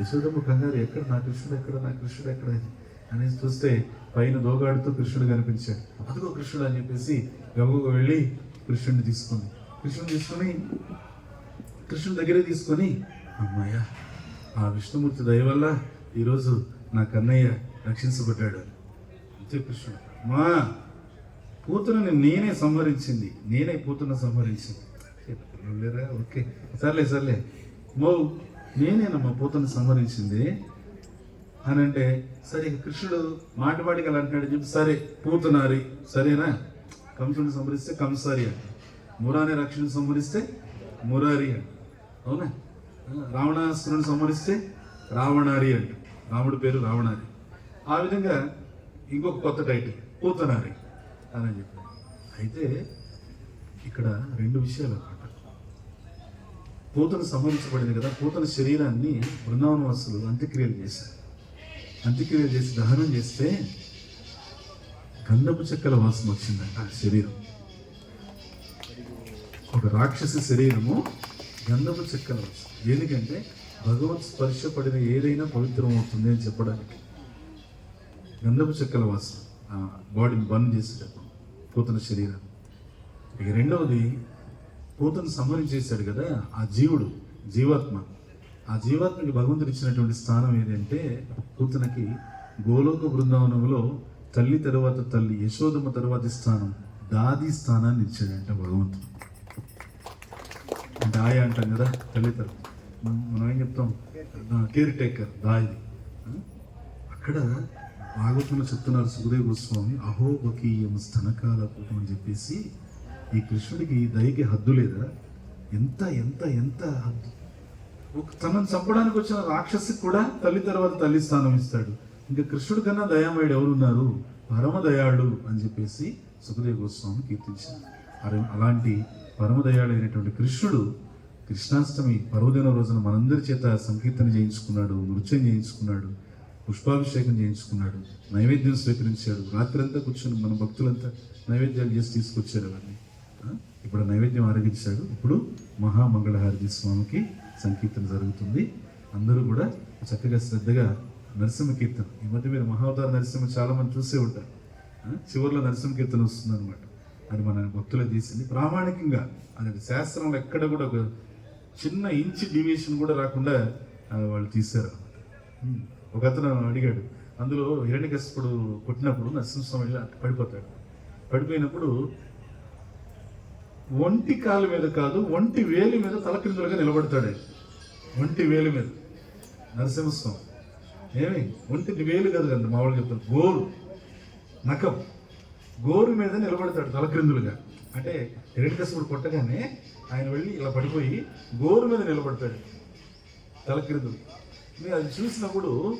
యశోదమ్మ కంగారు ఎక్కడ నా కృష్ణుడు ఎక్కడ నా కృష్ణుడు ఎక్కడ అనేసి చూస్తే పైన దోగాడుతూ కృష్ణుడు కనిపించాడు. అదిగో కృష్ణుడు అని చెప్పేసి గబగబా వెళ్ళి కృష్ణుడిని తీసుకుంది. కృష్ణుని తీసుకొని కృష్ణుడి దగ్గరే తీసుకొని అమ్మాయ ఆ విష్ణుమూర్తి దయ వల్ల ఈరోజు నా కన్నయ్య రక్షించబడ్డాడు అంతే కృష్ణుడు. మా పూతనని నేనే సంహరించింది నేనే పూతను సంహరించింది. లేరా ఓకే. సర్లే సర్లే. మో నేనేనమ్మా పూతను సంహరించింది అని అంటే సరే కృష్ణుడు మాటపాడికి అలా అంటాడు చెప్పి సరే పూతనారి సరేనా? కంసుని సంహరిస్తే కంసారి అంట. మురాని రక్షణ సంహరిస్తే మురారి అంట. అవునా? రావణాసురుని సంహరిస్తే రావణారి అంట. రాముడి పేరు రావణారి. ఆ విధంగా ఇంకొక కొత్త టైటిల్ పూతనారి అని చెప్పాడు అయితే ఇక్కడ రెండు విషయాలు అన్నమాట. పూతను సంహరించబడింది కదా పూతన శరీరాన్ని బృందావనవాసులు అంత్యక్రియలు చేశారు. అంత్యక్రియలు చేసి దహనం చేస్తే గంధపు చెక్కల వాసన వచ్చిందంట ఆ శరీరం. ఒక రాక్షస శరీరము గంధపు చెక్కల వాసన. ఎందుకంటే భగవత్ స్పర్శ పడిన ఏదైనా పవిత్రం అవుతుంది అని చెప్పడానికి గంధపు చెక్కల వాసన బాడీని బంద్ చేసేటప్పుడు పూతన శరీరం ఇక రెండవది పూతను చేశాడు కదా ఆ జీవుడు జీవాత్మ. ఆ జీవాత్మకి భగవంతుడు ఇచ్చినటువంటి స్థానం ఏదంటే పూతనకి గోలోక బృందావనంలో తల్లి తరువాత తల్లి యశోదమ్మ తర్వాతి స్థానం దాది స్థానాన్ని ఇచ్చాడంట భగవంతుడు. దాయ అంటాం కదా తల్లి తరం మనం ఏం చెప్తాం? కేర్ టేకర్ దాయిది. అక్కడ భాగవతంలో చెప్తున్నారు సుఖదేవ్ గోస్వామి అహోబకీయం స్తనకాల కూటం అని చెప్పేసి ఈ కృష్ణుడికి దయకి హద్దు లేదా? ఎంత ఎంత ఎంత హద్దు? ఒక తనను చంపడానికి వచ్చిన రాక్షసి కూడా తల్లి తర్వాత తల్లి స్థానం ఇస్తాడు. ఇంకా కృష్ణుడి కన్నా దయామయుడు ఎవరున్నారు? పరమదయాడు అని చెప్పేసి సుఖదేవ గోస్వామి కీర్తించారు. అరే- అలాంటి పరమదయాడు అయినటువంటి కృష్ణుడు కృష్ణాష్టమి పర్వదిన రోజున మనందరి చేత సంకీర్తన చేయించుకున్నాడు నృత్యం చేయించుకున్నాడు పుష్పాభిషేకం చేయించుకున్నాడు నైవేద్యం స్వీకరించాడు. రాత్రంతా కూర్చొని మన భక్తులంతా నైవేద్యాలు చేసి తీసుకొచ్చారు అవన్నీ ఇప్పుడు నైవేద్యం ఆరగించాడు ఇప్పుడు మహామంగళహారతి స్వామికి సంకీర్తన జరుగుతుంది. అందరూ కూడా చక్కగా శ్రద్ధగా నరసింహ కీర్తన. ఈ మధ్య మీరు మహావతార నరసింహ చాలా మంది చూసే ఉంటారు. చివరిలో నరసింహ కీర్తన వస్తుంది అనమాట అది మన భక్తులు తీసింది. ప్రామాణికంగా అది శాస్త్రంలో ఎక్కడ కూడా ఒక చిన్న ఇంచ్ డివియేషన్ కూడా రాకుండా వాళ్ళు తీశారు ఒక అతను అడిగాడు అందులో హిరణ్యకశిపుడు కొట్టినప్పుడు నరసింహస్వామి పడిపోతాడు. పడిపోయినప్పుడు ఒంటి కాలు మీద కాదు ఒంటి వేలి మీద తలకిందులుగా నిలబడతాడు. ఒంటి వేలి మీద. నరసింహస్వామి. ఏమి? ఒంటి వేలు కాదు కదా మామూలుగా చెప్తారు గోరు. నఖం. గోరు మీద నిలబడతాడు తలక్రిందులుగా. అంటే హిరణ్యకశిపుడు కొట్టగానే ఆయన వెళ్ళి ఇలా పడిపోయి గోరు మీద నిలబడతాడు తలక్రిందులు. మీరు అది చూసినప్పుడు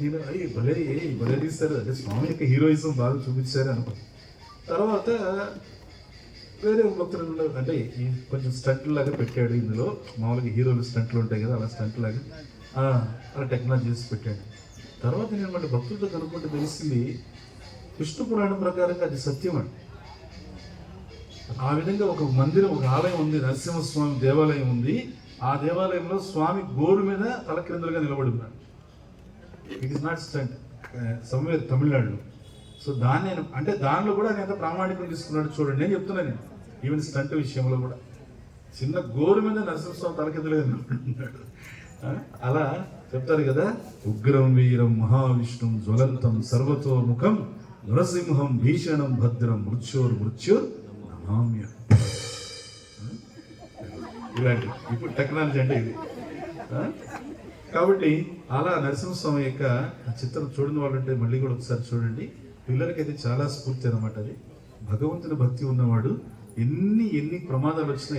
నేను అయ్యి భలే భలే తీస్తారు అదే స్వామి యొక్క హీరోయిజం బాగా చూపించారు అనుకో తర్వాత వేరే భక్తులు అంటే ఈ కొంచెం స్టంట్ లాగా పెట్టాడు ఇందులో. మామూలుగా హీరోలు స్టంట్లు ఉంటాయి కదా అలా స్టంట్ లాగా. అలా టెక్నాలజీ చేసి పెట్టాడు. తర్వాత నేను మళ్ళీ భక్తులతో కనుక్కుంటే తెలిసింది విష్ణు పురాణం ప్రకారంగా అది సత్యం అండి ఆ విధంగా ఒక మందిరం ఒక ఆలయం ఉంది నరసింహస్వామి దేవాలయం ఉంది. ఆ దేవాలయంలో స్వామి గోరు మీద తలక్రిందులుగా నిలబడి ఉన్నాడు. It is not stunt somewhere తమిళనాడులో. సో దాన్ని నేను అంటే దానిలో కూడా ఆయన ఎంత ప్రామాణికం తీసుకున్నాడు చూడండి. నేను చెప్తున్నాను నేను. ఈవెన్ స్టంట్ విషయంలో కూడా. చిన్న గోరు మీద నరసింహస్వామి తలకెత్తలేదు అలా చెప్తారు కదా? ఉగ్రం వీరం మహావిష్ణుం జ్వలంతం సర్వతోముఖం నరసింహం భీషణం భద్రం మృత్యోర్ మృత్యుర్ నమామ్య. ఇలాంటి ఇప్పుడు టెక్నాలజీ అంటే ఇది. కాబట్టి అలా నరసింహస్వామి యొక్క చిత్రం చూడని వాళ్ళంటే మళ్ళీ కూడా ఒకసారి చూడండి. పిల్లలకైతే చాలా స్ఫూర్తి అనమాట అది. భగవంతుని భక్తి ఉన్నవాడు ఎన్ని ఎన్ని ప్రమాదాలు వచ్చినా